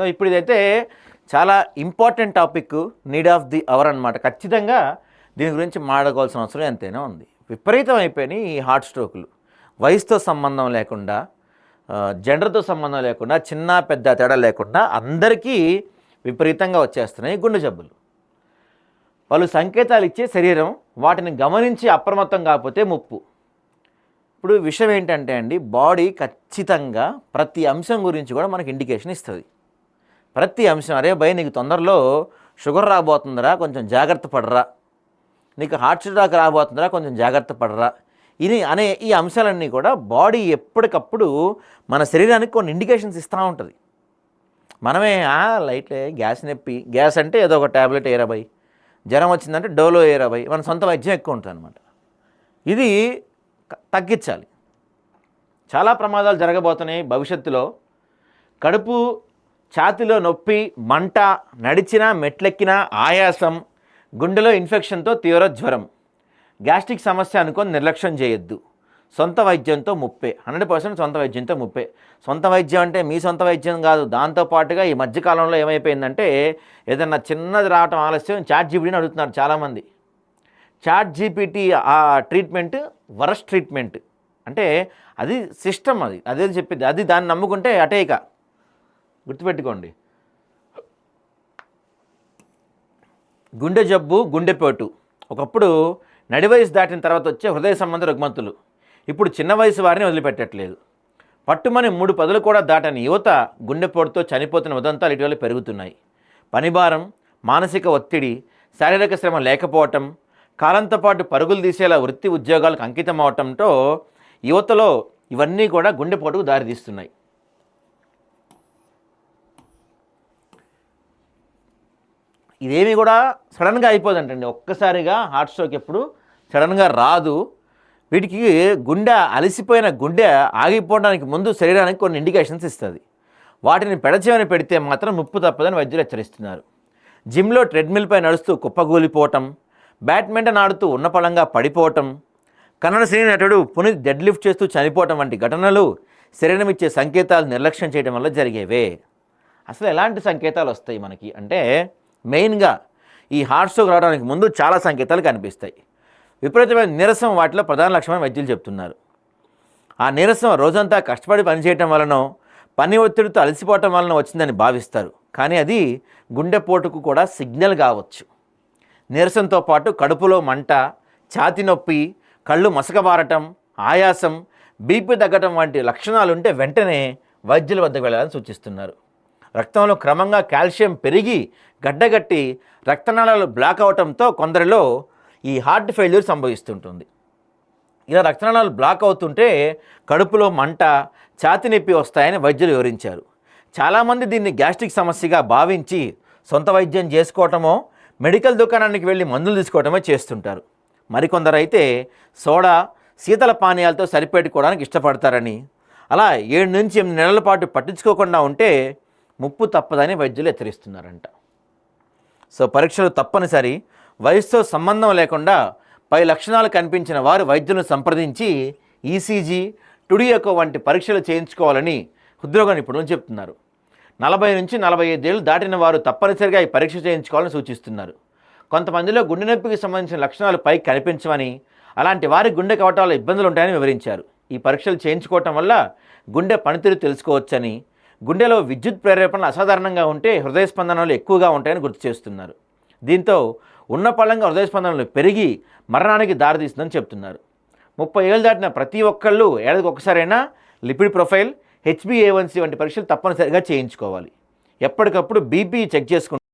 So ఇప్పుడు ఇదైతే చాలా important topic need of the hour అనమాట ఖచ్చితంగా దీని గురించి మాట్లాడుకోవాల్సిన అవసరం ఎంతైనా ఉంది. విపరీతం అయిపోయినాయి ఈ హార్ట్ స్ట్రోకులు. వయసుతో సంబంధం లేకుండా జెండర్తో సంబంధం లేకుండా చిన్న పెద్ద తేడా లేకుండా అందరికీ విపరీతంగా వచ్చేస్తున్నాయి గుండె జబ్బులు. వాళ్ళు సంకేతాలు ఇచ్చే శరీరం వాటిని గమనించి అప్రమత్తం కాకపోతే ముప్పు. ఇప్పుడు విషయం ఏంటంటే అండి బాడీ ఖచ్చితంగా ప్రతి అంశం గురించి కూడా మనకి ఇండికేషన్ ఇస్తుంది. ప్రతి అంశం అరే భయ నీకు తొందరలో షుగర్ రాబోతుందిరా కొంచెం జాగ్రత్త పడరా. నీకు హార్ట్ అటాక్ రాబోతుందిరా కొంచెం జాగ్రత్త పడరా. ఇది అనే ఈ అంశాలన్నీ కూడా బాడీ ఎప్పటికప్పుడు మన శరీరానికి కొన్ని ఇండికేషన్స్ ఇస్తూ ఉంటుంది. మనమే లైట్లే గ్యాస్ నొప్పి గ్యాస్ అంటే ఏదో ఒక ట్యాబ్లెట్ ఏరాబాయి జ్వరం వచ్చిందంటే డోలో ఏరాబాయి మన సొంత వైద్యం ఎక్కువ ఉంటుంది అనమాట ఇది తగ్గించాలి. చాలా ప్రమాదాలు జరగబోతున్నాయి భవిష్యత్తులో. కడుపు ఛాతిలో నొప్పి మంట నడిచినా మెట్లెక్కినా ఆయాసం గుండెలో ఇన్ఫెక్షన్తో తీవ్ర జ్వరం. గ్యాస్ట్రిక్ సమస్య అనుకొని నిర్లక్ష్యం చేయొద్దు. సొంత వైద్యంతో ముప్పే. హండ్రెడ్ పర్సెంట్ సొంత వైద్యంతో ముప్పే. సొంత వైద్యం అంటే మీ సొంత వైద్యం కాదు. దాంతోపాటుగా ఈ మధ్యకాలంలో ఏమైపోయిందంటే ఏదన్నా చిన్నది రావటం ఆలస్యం చాట్ జీపీటీని అడుగుతున్నారు చాలామంది. చాట్ జీపీటీ ఆ ట్రీట్మెంట్ వరస్ట్ ట్రీట్మెంట్. అంటే అది సిస్టమ్ అది. అదే చెప్పింది. అది దాన్ని నమ్ముకుంటే అటేక గుర్తుపెట్టుకోండి. గుండె జబ్బు గుండెపోటు ఒకప్పుడు నడి వయసు దాటిన తర్వాత వచ్చే హృదయ సంబంధ రుగ్మతులు. ఇప్పుడు చిన్న వయసు వారిని వదిలిపెట్టట్లేదు. పట్టుమని మూడు పదులు కూడా దాటని యువత గుండెపోటుతో చనిపోతున్న ఉదంతాలు ఇటీవల పెరుగుతున్నాయి. పనిభారం మానసిక ఒత్తిడి శారీరక శ్రమ లేకపోవటం కాలంతో పాటు పరుగులు తీసేలా వృత్తి ఉద్యోగాలకు అంకితం అవటంతో యువతలో ఇవన్నీ కూడా గుండెపోటుకు దారితీస్తున్నాయి. ఇదేమి కూడా సడన్గా అయిపోదంటండి. ఒక్కసారిగా హార్ట్ స్ట్రోక్ ఎప్పుడు సడన్గా రాదు. వీటికి గుండె అలసిపోయిన గుండె ఆగిపోవడానికి ముందు శరీరానికి కొన్ని ఇండికేషన్స్ ఇస్తుంది. వాటిని పెడచేమని పెడితే మాత్రం ముప్పు తప్పదని వైద్యులు హెచ్చరిస్తున్నారు. జిమ్లో ట్రెడ్మిల్పై నడుస్తూ కుప్పగూలిపోవటం బ్యాడ్మింటన్ ఆడుతూ ఉన్నపళంగా పడిపోవటం కన్నడ సినీ నటుడు పునీత్ డెడ్ లిఫ్ట్ చేస్తూ చనిపోవటం వంటి ఘటనలు శరీరం ఇచ్చే సంకేతాలు నిర్లక్ష్యం చేయడం వల్ల జరిగేవే. అసలు ఎలాంటి సంకేతాలు వస్తాయి మనకి? అంటే మెయిన్గా ఈ హార్ట్ స్ట్రోక్ రావడానికి ముందు చాలా సంకేతాలు కనిపిస్తాయి. విపరీతమైన నీరసం వాటిలో ప్రధాన లక్షణమని వైద్యులు చెప్తున్నారు. ఆ నీరసం రోజంతా కష్టపడి పనిచేయటం వలనో పని ఒత్తిడితో అలసిపోవటం వలన వచ్చిందని భావిస్తారు. కానీ అది గుండెపోటుకు కూడా సిగ్నల్ కావచ్చు. నీరసంతో పాటు కడుపులో మంట ఛాతి నొప్పి కళ్ళు మసకబారటం ఆయాసం బీపీ తగ్గటం వంటి లక్షణాలు ఉంటే వెంటనే వైద్యుల వద్దకు వెళ్ళాలని సూచిస్తున్నారు. రక్తంలో క్రమంగా కాల్షియం పెరిగి గడ్డగట్టి రక్తనాళాలు బ్లాక్ అవటంతో కొందరిలో ఈ హార్ట్ ఫెయిల్యూర్ సంభవిస్తుంటుంది. ఇలా రక్తనాళాలు బ్లాక్ అవుతుంటే కడుపులో మంట ఛాతి నొప్పి వస్తాయని వైద్యులు వివరించారు. చాలామంది దీన్ని గ్యాస్ట్రిక్ సమస్యగా భావించి సొంత వైద్యం చేసుకోవటమో మెడికల్ దుకాణానికి వెళ్ళి మందులు తీసుకోవటమో చేస్తుంటారు. మరికొందరైతే సోడా శీతల పానీయాలతో సరిపెట్టుకోవడానికి ఇష్టపడతారని. అలా ఏడు నుంచి ఎనిమిది నెలల పాటు పట్టించుకోకుండా ఉంటే ముప్పు తప్పదని వైద్యులు హెచ్చరిస్తున్నారంట. సో పరీక్షలు తప్పనిసరి వయసుతో సంబంధం లేకుండా పై లక్షణాలు కనిపించిన వారు వైద్యులను సంప్రదించి ఈసీజీ టుడియోకో వంటి పరీక్షలు చేయించుకోవాలని హృద్రోగ నిపుణులు చెప్తున్నారు. నలభై నుంచి నలభై ఐదేళ్ళు దాటిన వారు తప్పనిసరిగా ఈ పరీక్ష చేయించుకోవాలని సూచిస్తున్నారు. కొంతమందిలో గుండె నొప్పికి సంబంధించిన లక్షణాలు పైకి కనిపించవని అలాంటి వారి గుండె కవటాల ఇబ్బందులు ఉంటాయని వివరించారు. ఈ పరీక్షలు చేయించుకోవటం వల్ల గుండె పనితీరు తెలుసుకోవచ్చని గుండెలో విద్యుత్ ప్రేరేపణలు అసాధారణంగా ఉంటే హృదయ స్పందనలు ఎక్కువగా ఉంటాయని గుర్తు చేస్తున్నారు. దీంతో ఉన్న పళంగా హృదయ స్పందనలు పెరిగి మరణానికి దారితీస్తుందని చెప్తున్నారు. ముప్పై ఏళ్ళు దాటిన ప్రతి ఒక్కళ్ళు ఏడాదికి ఒకసారైనా లిపిడ్ ప్రొఫైల్ హెచ్బిఏవన్సీ వంటి పరీక్షలు తప్పనిసరిగా చేయించుకోవాలి. ఎప్పటికప్పుడు బీపీ చెక్ చేసుకుంటూ